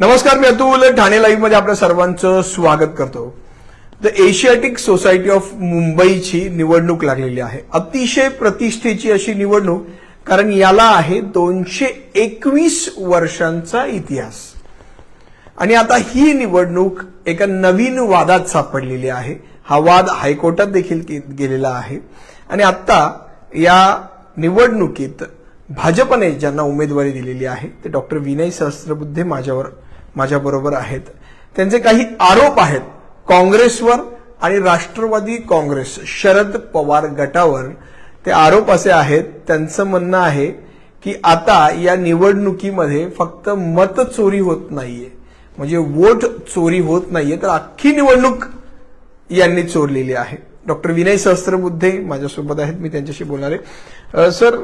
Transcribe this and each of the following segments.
नमस्कार मी अतुल ठाणे लाईव्हमध्ये आपल्या सर्वांचं स्वागत करतो. द एशियाटिक सोसायटी ऑफ मुंबईची निवडणूक लागलेली आहे. अतिशय प्रतिष्ठेची अशी निवडणूक कारण याला आहे दोनशे एकवीस वर्षांचा इतिहास. आणि आता ही निवडणूक एका नवीन वादात सापडलेली आहे. हा वाद हायकोर्टात देखील गेलेला आहे. आणि आता या निवडणुकीत भाजपने ज्यांना उमेदवारी दिलेली आहे ते डॉक्टर विनय सहस्त्रबुद्धे माझ्यावर माझ्याबरोबर आहेत. त्यांचे काही आरोप आहेत. काँग्रेसवर आणि राष्ट्रवादी काँग्रेस शरद पवार गटावर ते आरोप असे आहेत त्यांचं म्हणणं आहे की आता या निवडणुकीमध्ये फक्त मत चोरी होत नाहीये. म्हणजे वोट चोरी होत नाहीये तर अख्खी निवडणूक यांनी चोरलेली आहे. डॉक्टर विनय सहस्त्रबुद्धे माझ्यासोबत आहेत मी त्यांच्याशी बोलणार आहे. सर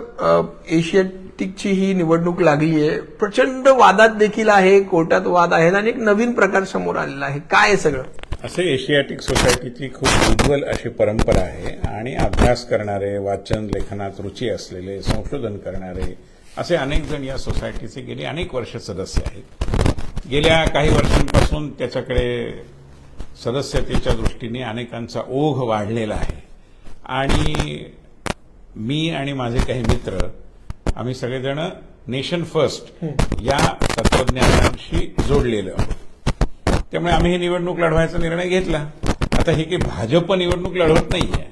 एशियाटिकची ही निवडणूक लागली आहे प्रचंड वादात देखील आहे कोर्टात वाद आहेत आणि एक नवीन प्रकार समोर आलेला आहे. काय आहे सगळं? असे एशियाटिक सोसायटीची खूप उज्ज्वल अशी परंपरा आहे आणि अभ्यास करणारे वाचन लेखनात रुची असलेले संशोधन करणारे असे अनेक जण या सोसायटीचे गेली अनेक वर्ष सदस्य आहेत. गेल्या काही वर्षांपासून त्याच्याकडे सदस्यतेच्या दृष्टीने अनेकांचा ओघ वाढलेला आहे. आणि मी आणि माझे काही मित्र आम्ही सगळेजण नेशन फर्स्ट या तत्वज्ञानाशी जोडलेलो आहोत. त्यामुळे आम्ही ही निवडणूक लढवायचा निर्णय घेतला. आता ही काही भाजप निवडणूक लढवत नाहीये.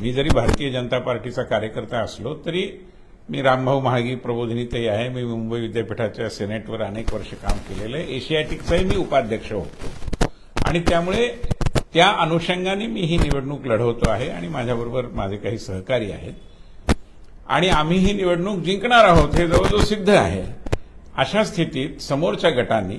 मी जरी भारतीय जनता पार्टीचा कार्यकर्ता असलो तरी मी रामभाऊ महाळगी प्रबोधिनीतही आहे. मी मुंबई विद्यापीठाच्या सिनेटवर अनेक वर्ष काम केलेलं आहे. एशियाटिकचाही मी उपाध्यक्ष होतो. आणि त्यामुळे त्या अनुषंगाने मी ही निवडणूक लढवतो आहे आणि माझ्याबरोबर माझे काही सहकारी आहेत. आणि आम्ही ही निवडणूक जिंकणार आहोत हे जवळजवळ सिद्ध आहे. अशा स्थितीत समोरच्या गटांनी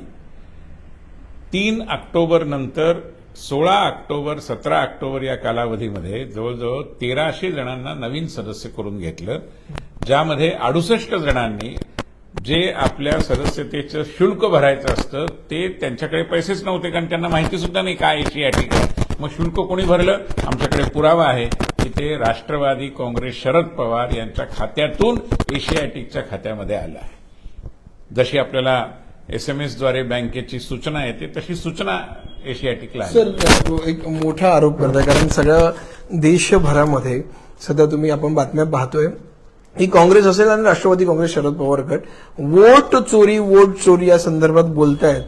तीन ऑक्टोबर नंतर सोळा ऑक्टोबर सतरा ऑक्टोबर या कालावधीमध्ये जवळजवळ तेराशे जणांना नवीन सदस्य करून घेतलं ज्यामध्ये अडुसष्ट जणांनी जे आपल्या सदस्यतेचं शुल्क भरायचं असतं ते त्यांच्याकडे पैसेच नव्हते कारण त्यांना माहिती सुद्धा नाही काय एशियाटिक आहे मग शुल्क कोणी भरलं? आमच्याकडे पुरावा आहे की ते राष्ट्रवादी काँग्रेस शरद पवार यांच्या खात्यातून एशियाटिकच्या खात्यामध्ये आलं आहे. जशी आपल्याला एसएमएसद्वारे बँकेची सूचना येते तशी सूचना एशियाटिकला सर तो एक मोठा आरोप करताय कारण सगळ्या देशभरामध्ये सध्या तुम्ही आपण बातम्या पाहतोय ही काँग्रेस असेल आणि राष्ट्रवादी काँग्रेस शरद पवार गट वोट चोरी वोट चोरी या संदर्भात बोलतायत.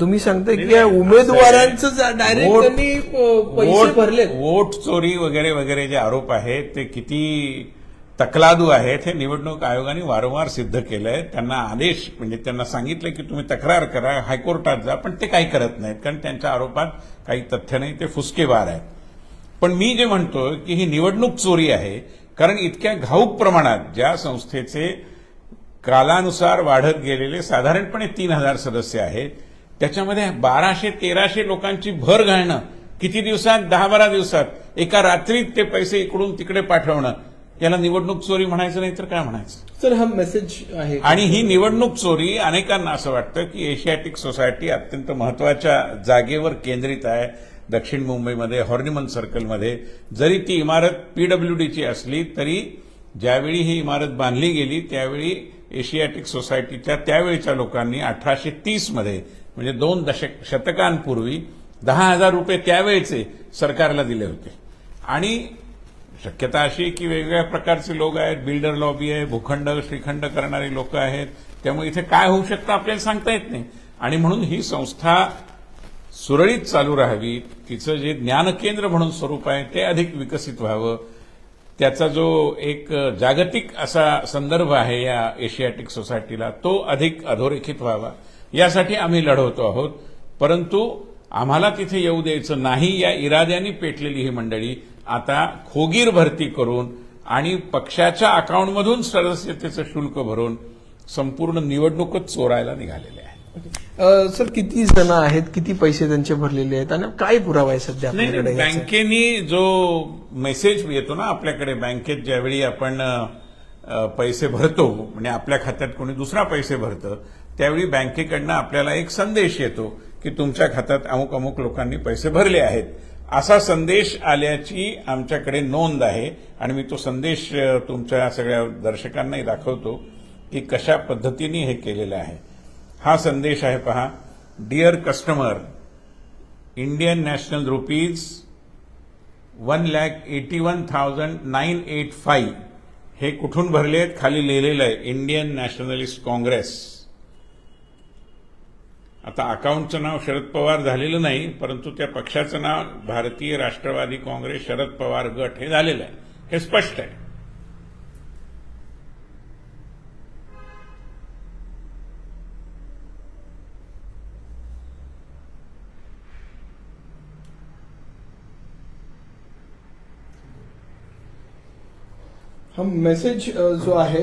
तुम्ही सांगताय की या उमेदवारांचं डायरेक्ट वोट- पैसे भरले वोट चोरी वगैरे वगैरे जे आरोप आहेत ते किती तकलादू आहेत हे निवडणूक आयोगाने वारंवार सिद्ध केलंय. त्यांना आदेश म्हणजे त्यांना सांगितलं की तुम्ही तक्रार करा हायकोर्टात जा पण ते काही करत नाहीत कारण त्यांच्या आरोपात काही तथ्य नाही ते फुसकेवार आहेत. पण मी जे म्हणतो की ही निवडणूक चोरी आहे कारण इतक्या घाऊक प्रमाणात ज्या संस्थेचे कालानुसार वाढत गेलेले साधारणपणे तीन हजार सदस्य आहेत त्याच्यामध्ये बाराशे तेराशे लोकांची भर घालणं किती दिवसात? दहा बारा दिवसात. एका रात्रीत ते पैसे इकडून तिकडे पाठवणं. याला निवडणूक चोरी म्हणायचं नाही तर काय म्हणायचं? सर हा मेसेज आहे. आणि ही निवडणूक चोरी अनेकांना असं वाटतं की एशियाटिक सोसायटी अत्यंत महत्त्वाच्या जागेवर केंद्रित आहे. दक्षिण मुंबईमध्ये हॉर्निमन सर्कलमध्ये. जरी ती इमारत पीडब्ल्यूडीची असली तरी ज्यावेळी ही इमारत बांधली गेली त्यावेळी एशियाटिक सोसायटीच्या त्यावेळच्या लोकांनी अठराशे तीसमध्ये म्हणजे दोन दशक शतकांपूर्वी दहा हजार रुपये त्यावेळचे सरकारला दिले होते. आणि शक्यता अशी की वेगवेगळ्या प्रकारचे लोक आहेत बिल्डर लॉबी आहे भूखंड श्रीखंड करणारे लोक आहेत. त्यामुळे इथे काय होऊ शकतं आपल्याला सांगता येत नाही. आणि म्हणून ही संस्था सुरळीत चालू राहावी तिचं जे ज्ञानकेंद्र म्हणून स्वरूप आहे ते अधिक विकसित व्हावं. त्याचा जो एक जागतिक असा संदर्भ आहे या एशियाटिक सोसायटीला तो अधिक अधोरेखित व्हावा. यासाठी आम्ही लढवतो आहोत. परंतु आम्हाला तिथे येऊ द्यायचं नाही या इराद्याने पेटलेली ही मंडळी आता खोगीर भरती करून आणि पक्षाच्या अकाउंटमधून सदस्यतेचं शुल्क भरून संपूर्ण निवडणूकच चोरायला निघालेले आहे सर किती जण आहेत? किती पैसे त्यांचे भरलेले आहेत? आणि काय पुरावा आहे सध्या नाही आपल्याकडे नाही, याचा? बँकेनी जो मेसेज येतो ना आपल्याकडे बँकेत ज्यावेळी आपण अ, पैसे भरतो म्हणजे आपल्या खात्यात कोणी दुसरा पैसे भरतं त्यावेळी बँकेकडनं आपल्याला एक संदेश येतो की तुमच्या खात्यात अमुक अमुक लोकांनी पैसे भरले आहेत. असा संदेश आल्याची आमच्याकडे नोंद आहे आणि मी तो संदेश अ, तुमच्या सगळ्या दर्शकांनाही दाखवतो की कशा पद्धतीने हे केलेलं आहे. हा संदेश आहे पहा. Dear customer Indian national rupees one lakh eighty one thousand nine eight five हे कुठून भरले आहेत? खाली लिहिलेलं आहे. इंडियन नॅशनलिस्ट काँग्रेस आता अकाउंटचं नाव शरद पवार झालेलं नाही परंतु त्या पक्षाचं नाव भारतीय राष्ट्रवादी काँग्रेस शरद पवार गट हे झालेलं आहे. हे स्पष्ट आहे. हा मेसेज जो आहे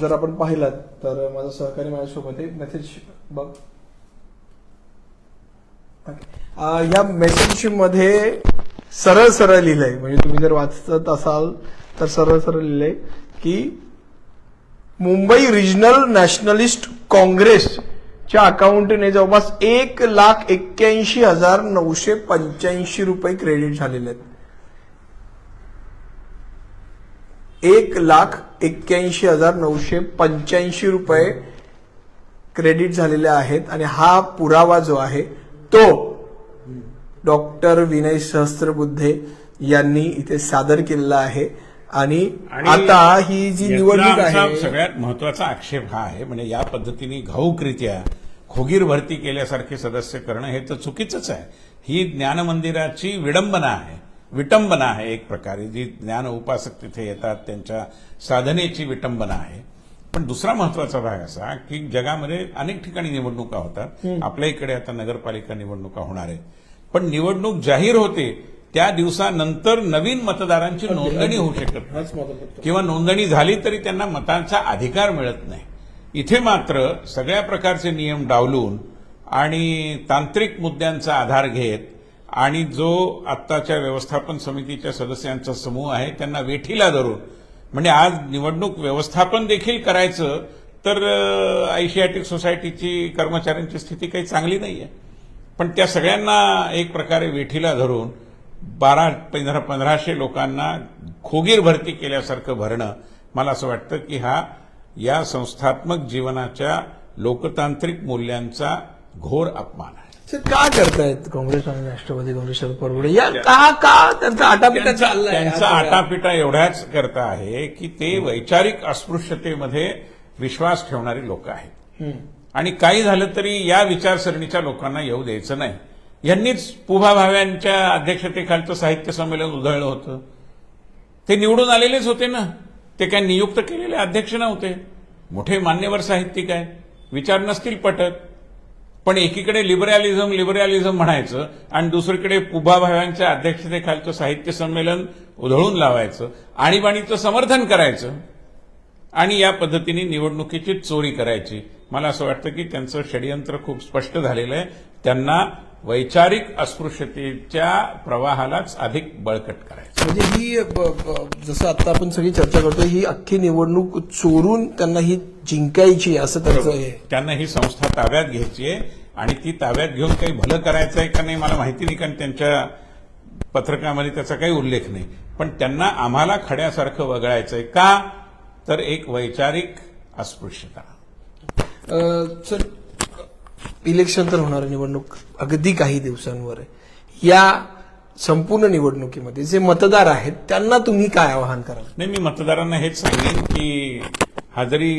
जर आपण पाहिलात तर माझा सहकारी माझ्यासोबत आहे. मेसेज बघ. या मेसेजमध्ये सरळ सरळ लिहिलंय. म्हणजे तुम्ही जर वाचत असाल तर सरळ सरळ लिहिलंय की मुंबई रिजनल नॅशनलिस्ट काँग्रेसच्या अकाउंटने जवळपास एक लाख एक्क्याऐंशी हजार नऊशे पंच्याऐंशी रुपये क्रेडिट झालेले आहेत. एक लाख एक्क्याऐंशी हजार नऊशे पंच्याऐंशी रुपये क्रेडिट झालेले आहेत आणि हा पुरावा जो आहे तो डॉक्टर विनय सहस्त्रबुद्धे यांनी इथे सादर केलेला आहे. आणि आता ही जी निवडणूक आहे सगळ्यात महत्त्वाचा आक्षेप हा आहे म्हणजे या पद्धतीने घाऊकरित्या खोगीर भरती केल्यासारखे सदस्य करणं हे तर चुकीचंच आहे. ही ज्ञान मंदिराची विडंबना आहे. विटंबना आहे एक प्रकारे जी ज्ञान उपासक तिथे येतात त्यांच्या साधनेची विटंबना आहे. पण दुसरा महत्त्वाचा भाग असा की जगामध्ये अनेक ठिकाणी निवडणुका होतात. आपल्या इकडे आता नगरपालिका निवडणुका होणार आहेत. पण निवडणूक जाहीर होते त्या दिवसानंतर नवीन मतदारांची नोंदणी होऊ शकत नाही. किंवा नोंदणी झाली तरी त्यांना मतांचा अधिकार मिळत नाही. इथे मात्र सगळ्या प्रकारचे नियम डावलून आणि तांत्रिक मुद्द्यांचा आधार घेत आणि जो आत्ताच्या व्यवस्थापन समितीच्या सदस्यांचा समूह आहे त्यांना वेठीला धरून म्हणजे आज निवडणूक व्यवस्थापन देखील करायचं तर अ, आयशियाटिक सोसायटीची कर्मचाऱ्यांची स्थिती काही चांगली नाही आहे पण त्या सगळ्यांना एक प्रकारे वेठीला धरून बारा पंधरा पंधराशे लोकांना खोगीर भरती केल्यासारखं भरणं मला असं वाटतं की हा या संस्थात्मक जीवनाच्या लोकतांत्रिक मूल्यांचा घोर अपमान आहे. का करतायत काँग्रेस आणि राष्ट्रवादी काँग्रेस शरद पवार या का का? त्यांचा आटापिटा चाललाय. त्यांचा? आटापिटा एवढ्याच करता आहे की ते वैचारिक अस्पृश्यतेमध्ये विश्वास ठेवणारी लोक आहेत. आणि काही झालं तरी या विचारसरणीच्या लोकांना येऊ द्यायचं नाही. यांनीच पुभा भाव्यांच्या अध्यक्षतेखालचं साहित्य संमेलन उधळलं होतं. ते निवडून आलेलेच होते ना. ते काय नियुक्त केलेले अध्यक्ष नव्हते. मोठे मान्यवर साहित्यिक आहे विचार नसतील पटत. पण एकीकडे लिबरॅलिझम लिबरॅलिझम म्हणायचं आणि दुसरीकडे पुभाभाव्यांच्या अध्यक्षतेखालचं साहित्य संमेलन उधळून लावायचं आणीबाणीचं समर्थन करायचं. आणि या पद्धतीने निवडणुकीची चोरी करायची. मला असं वाटतं की त्यांचं षडयंत्र खूप स्पष्ट झालेलं आहे. त्यांना वैचारिक अस्पृश्यतेच्या प्रवाहालाच अधिक बळकट करायचं. म्हणजे ही जसं आता आपण सगळी चर्चा करतोय ही अख्खी निवडणूक चोरून त्यांना ही जिंकायची असं त्यांचं हे. त्यांना ही संस्था ताब्यात घ्यायची आहे आणि ती ताब्यात घेऊन काही भलं करायचं आहे का नाही मला माहिती नाही कारण त्यांच्या पत्रकामध्ये त्याचा काही उल्लेख नाही. पण त्यांना आम्हाला खड्यासारखं वगळायचंय का? तर एक वैचारिक अस्पृश्यता. सर इलेक्शन तर होणार निवडणूक अगदी काही दिवसांवर आहे. या संपूर्ण निवडणुकीमध्ये जे मतदार आहेत त्यांना तुम्ही काय आवाहन कराल? नाही मी मतदारांना हेच सांगेन की हा जरी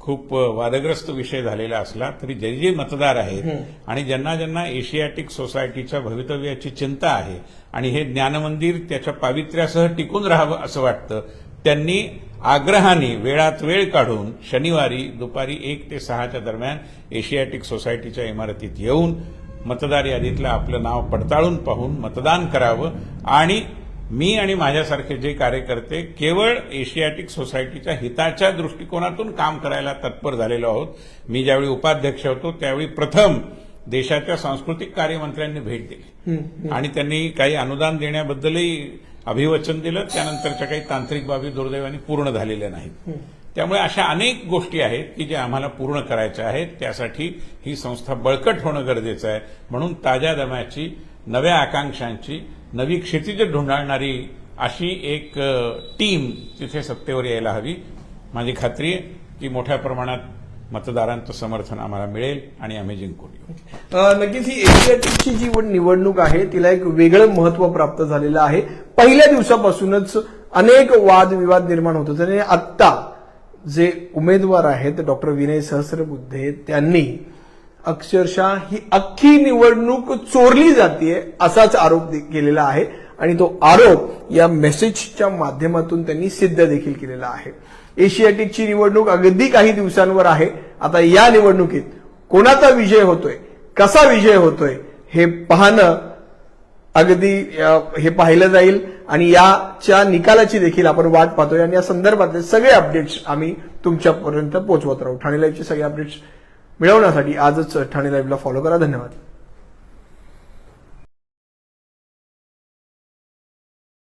खूप वादग्रस्त विषय झालेला असला तरी जे जे मतदार आहेत आणि ज्यांना ज्यांना एशियाटिक सोसायटीच्या भवितव्याची चिंता आहे आणि हे ज्ञानमंदिर त्याच्या पावित्र्यासह टिकून राहावं असं वाटतं त्यांनी आग्रहाने वेळात वेळ काढून शनिवारी दुपारी एक ते सहाच्या दरम्यान एशियाटिक सोसायटीच्या इमारतीत येऊन मतदार यादीतलं आपलं नाव पडताळून पाहून मतदान करावं आणि मी आणि माझ्यासारखे जे कार्यकर्ते केवळ एशियाटिक सोसायटीच्या हिताच्या दृष्टिकोनातून काम करायला तत्पर झालेलो आहोत. मी ज्यावेळी उपाध्यक्ष होतो त्यावेळी प्रथम देशाच्या सांस्कृतिक कार्यमंत्र्यांनी भेट दिली. आणि त्यांनी काही अनुदान देण्याबद्दलही अभिवचन दिलं. त्यानंतरच्या काही तांत्रिक बाबी दुर्दैवाने पूर्ण झालेल्या नाहीत. त्यामुळे अशा अनेक गोष्टी आहेत की ज्या आम्हाला पूर्ण करायच्या आहेत. त्यासाठी ही संस्था बळकट होणं गरजेचं आहे. म्हणून ताज्या दम्याची नव्या आकांक्षांची नवी क्षितिज ढुंढाळणारी अशी एक टीम तिथे सत्तेवर यायला हवी. माझी खात्री आहे की मोठ्या प्रमाणात मतदारांचं समर्थन आम्हाला मिळेल आणि आम्ही जिंकून येऊ. नक्कीच ही एशियाटिकची जी निवडणूक आहे तिला एक वेगळं महत्त्व प्राप्त झालेलं आहे. पहिल्या दिवसापासूनच अनेक वादविवाद निर्माण होत होते आणि आत्ता जे उमेदवार आहेत डॉक्टर विनय सहस्रबुद्धे त्यांनी अक्षरशः ही अख्खी निवडणूक चोरली जाते असाच आरोप केलेला आहे. आणि तो आरोप या मेसेजच्या माध्यमातून त्यांनी सिद्ध देखील केलेला आहे. एशियाटिकची निवडणूक अगदी काही दिवसांवर आहे. आता या निवडणुकीत कोणाचा विजय होतोय? कसा विजय होतोय? हे पाहणं अगदी हे पाहिलं जाईल. आणि याच्या निकालाची देखील आपण वाट पाहतोय. आणि या संदर्भातले सगळे अपडेट्स आम्ही तुमच्यापर्यंत पोहोचवत राहू. ठाणे लाईव्हचे सगळे अपडेट्स मिळवण्यासाठी आजच ठाणे लाईव्हला फॉलो करा. धन्यवाद.